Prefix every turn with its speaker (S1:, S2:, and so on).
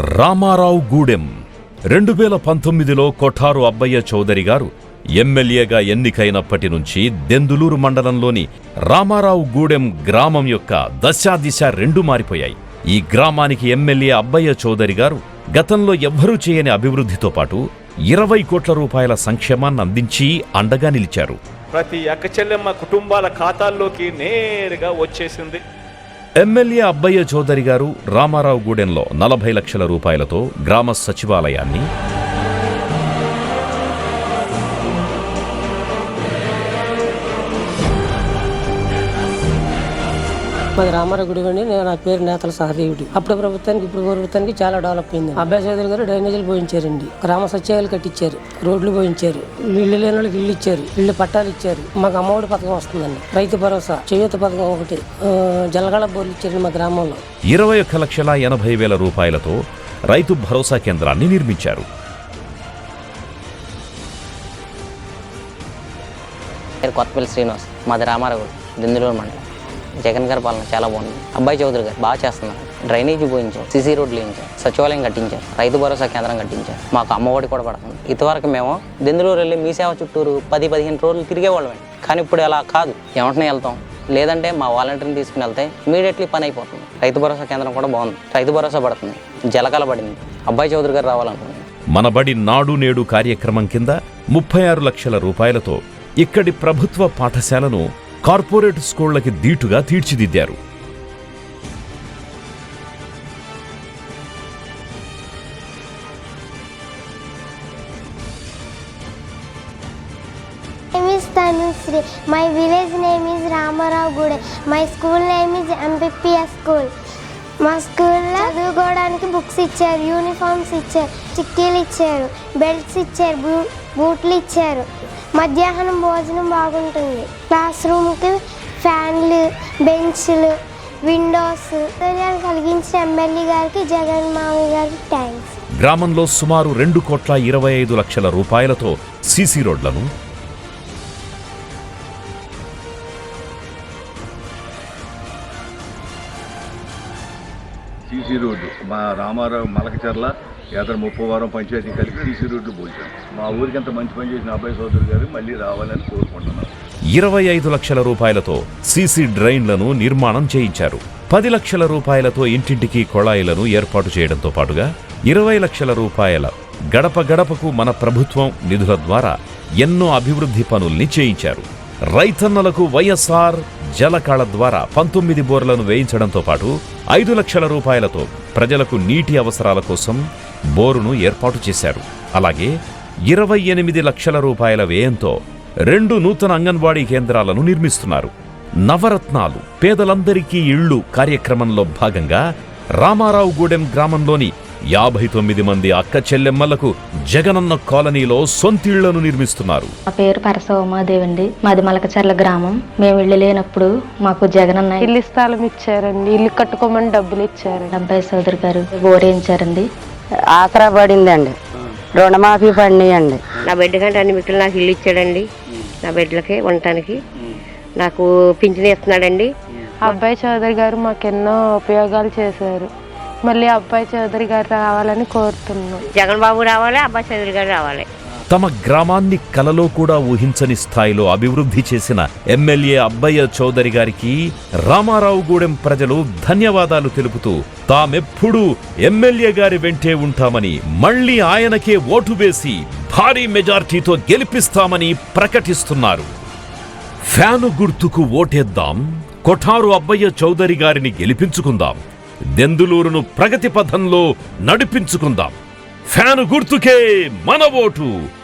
S1: రామారావు గూడెం. రెండు వేల పంతొమ్మిదిలో కొఠారు అబ్బయ్య చౌదరి గారు ఎమ్మెల్యేగా ఎన్నికైనప్పటి నుంచి దెందులూరు మండలంలోని రామారావు గూడెం గ్రామం యొక్క దశాదిశ రెండు మారిపోయాయి. ఈ గ్రామానికి ఎమ్మెల్యే అబ్బయ్య చౌదరి గారు గతంలో ఎవ్వరూ చేయని అభివృద్ధితో పాటు ఇరవై కోట్ల రూపాయల సంక్షేమాన్ని అందించి అండగా నిలిచారు.
S2: ప్రతి అక్కచెల్లెమ్మ కుటుంబాల ఖాతాల్లోకి నేరుగా వచ్చేసింది.
S1: ఎమ్మెల్యే అబ్బయ్య చౌదరి గారు రామారావు గూడెంలో నలభై లక్షల రూపాయలతో గ్రామ సచివాలయాన్ని
S3: మాది రామారావు గుడి అండి నేను నా పేరు నేతల సహదేవుడు. అప్పుడు ప్రభుత్వానికి ఇప్పుడు ప్రభుత్వానికి చాలా డెవలప్ అయింది అబ్బాయి చౌదరి గారు డ్రైనేజీలు పోయించారండి. గ్రామ సచివాలయాలు కట్టించారు. రోడ్లు పోయించారు. ఇల్లు లేని వాళ్ళకి ఇల్లు ఇచ్చారు. ఇల్లు పట్టాలు ఇచ్చారు. మాకు అమ్మఒడి పథకం వస్తుందండి. రైతు భరోసా చేయూత పథకం ఒకటి జలగళ బోర్లు ఇచ్చారండి మా గ్రామంలో.
S1: ఇరవై ఒక్క లక్షల ఎనభై వేల రూపాయలతో రైతు భరోసా కేంద్రాన్ని నిర్మించారు.
S4: పేరు కొత్తపల్లి శ్రీనివాస్ మాది రామారావు దిందులూరు మండలం. జగన్ గారి పాలన చాలా బాగుంది. అబ్బాయి చౌదరి గారు బాగా చేస్తున్నారు. డ్రైనేజీ పోయించాం సిసి రోడ్లు వేయించాం సచివాలయం కట్టించాం రైతు భరోసా కేంద్రం కట్టించాం. మాకు అమ్మఒడి కూడా పడుతుంది. ఇంతవరకు మేము దెందులూరు వెళ్ళి మీ సేవ చుట్టూరు పది పదిహేను రోజులు తిరిగేవాళ్ళమే కానీ ఇప్పుడు అలా కాదు. వెంటనే వెళ్తాం. లేదంటే మా వాలంటీర్ని తీసుకుని వెళ్తే ఇమీడియట్లీ పని అయిపోతుంది. రైతు భరోసా కేంద్రం కూడా బాగుంది. రైతు భరోసా పడుతుంది. జలకల పడింది. అబ్బాయి చౌదరి గారు రావాలనుకుంటున్నాను
S1: మనబడి నాడు నేడు కార్యక్రమం కింద ముప్పై ఆరు లక్షల రూపాయలతో ఇక్కడి ప్రభుత్వ పాఠశాలను కార్పొరేట్ స్కూళ్ళకి దీటుగా తీర్చిదిద్దారు
S5: name is Tanusri. My village name is Ramarao Gude. My school name is మా స్కూల్లో చదువుకోవడానికి బుక్స్ ఇచ్చారు యూనిఫామ్స్ ఇచ్చారు చిక్కీలు ఇచ్చారు బెల్ట్స్ ఇచ్చారు బూ బూట్లు ఇచ్చారు మధ్యాహ్నం భోజనం బాగుంటుంది. క్లాస్ రూమ్కి ఫ్యాన్లు బెంచ్లు విండోస్ సౌకర్యాలు కలిగించిన ఎమ్మెల్యే గారికి జగన్ మామయ్య గారికి థ్యాంక్స్.
S1: గ్రామంలో సుమారు రెండు కోట్ల ఇరవై ఐదు లక్షల రూపాయలతో సీసీ రోడ్లను
S6: సీసీ రోడ్డు మా రామారావు మలకచర్ల ఇతర ముప్పవారం పంచాయతీ కలిపి సీసీ రోడ్లు పోసాం మా ఊరికి అంత మంచి పని చేసిన అబ్బాయి సోదరు గారు మళ్ళీ రావాలని కోరుకుంటున్నాను
S1: ఇరవై ఐదు లక్షల రూపాయలతో సీసీ డ్రైన్లను నిర్మాణం చేయించారు. పది లక్షల రూపాయలతో ఇంటింటికి కొళాయిలను ఏర్పాటు చేయడంతో పాటుగా ఇరవై లక్షల రూపాయల గడప గడపకు మన ప్రభుత్వం నిధుల ద్వారా ఎన్నో అభివృద్ధి పనుల్ని చేయించారు. రైతన్నలకు వైఎస్ఆర్ జలకాళ ద్వారా పంతొమ్మిది బోర్లను వేయించడంతో పాటు ఐదు లక్షల రూపాయలతో ప్రజలకు నీటి అవసరాల కోసం బోరును ఏర్పాటు చేశారు. అలాగే ఇరవై ఎనిమిది లక్షల రూపాయల వ్యయంతో రెండు నూతన అంగన్వాడీ కేంద్రాలను నిర్మిస్తున్నారు. నవరత్నాలు పేదలందరికీ ఇళ్ళు కార్యక్రమంలో భాగంగా రామారావుగూడెం గ్రామంలోని యాభై తొమ్మిది మంది అక్క చెల్లెమ్మలకు జగనన్న కాలనీలో సొంతిళ్ళను నిర్మిస్తున్నారు.
S7: నా పేరు పరస ఉమాదేవి అండి మాది మలకచర్ల గ్రామం. మేము ఇల్లు లేనప్పుడు మాకు జగనన్న
S8: ఇల్లు స్థలం ఇచ్చారండి. ఇల్లు కట్టుకోమని డబ్బులు ఇచ్చారండి.
S7: అబ్బాయి సోదరి గారు ఓరేయించారండి
S9: ఆసరా పడిందండి. రుణమాఫీ పడినాయండి.
S10: నా బిడ్డ కంటే అన్ని మిక్కలు నాకు ఇల్లు ఇచ్చాడండి. నా బిడ్డలకి ఉండటానికి నాకు పింఛన్ ఇస్తున్నాడండి.
S8: అబ్బాయి చౌదరి గారు మాకు ఎన్నో ఉపయోగాలు చేశారు. మళ్ళీ అబ్బాయి చౌదరి గారు రావాలని కోరుతున్నాం.
S10: జగన్ బాబు రావాలి అబ్బాయి చౌదరి గారు రావాలి.
S1: తమ గ్రామాన్ని కలలో కూడా ఊహించని స్థాయిలో అభివృద్ధి చేసిన ఎమ్మెల్యే అబ్బయ్య చౌదరి గారికి రామారావు గూడెం ప్రజలు ధన్యవాదాలు తెలుపుతూ తామెప్పుడూ ఎమ్మెల్యే గారి వెంటే ఉంటామని మళ్ళీ ఆయనకే ఓటు వేసి భారీ మెజార్టీతో గెలిపిస్తామని ప్రకటిస్తున్నారు. ఫ్యాను గుర్తుకు ఓటేద్దాం కొఠారు అబ్బయ్య చౌదరి గారిని గెలిపించుకుందాం. దెందులూరును ప్రగతి పథంలో నడిపించుకుందాం. ఫ్యాను గుర్తుకే మన ఓటు.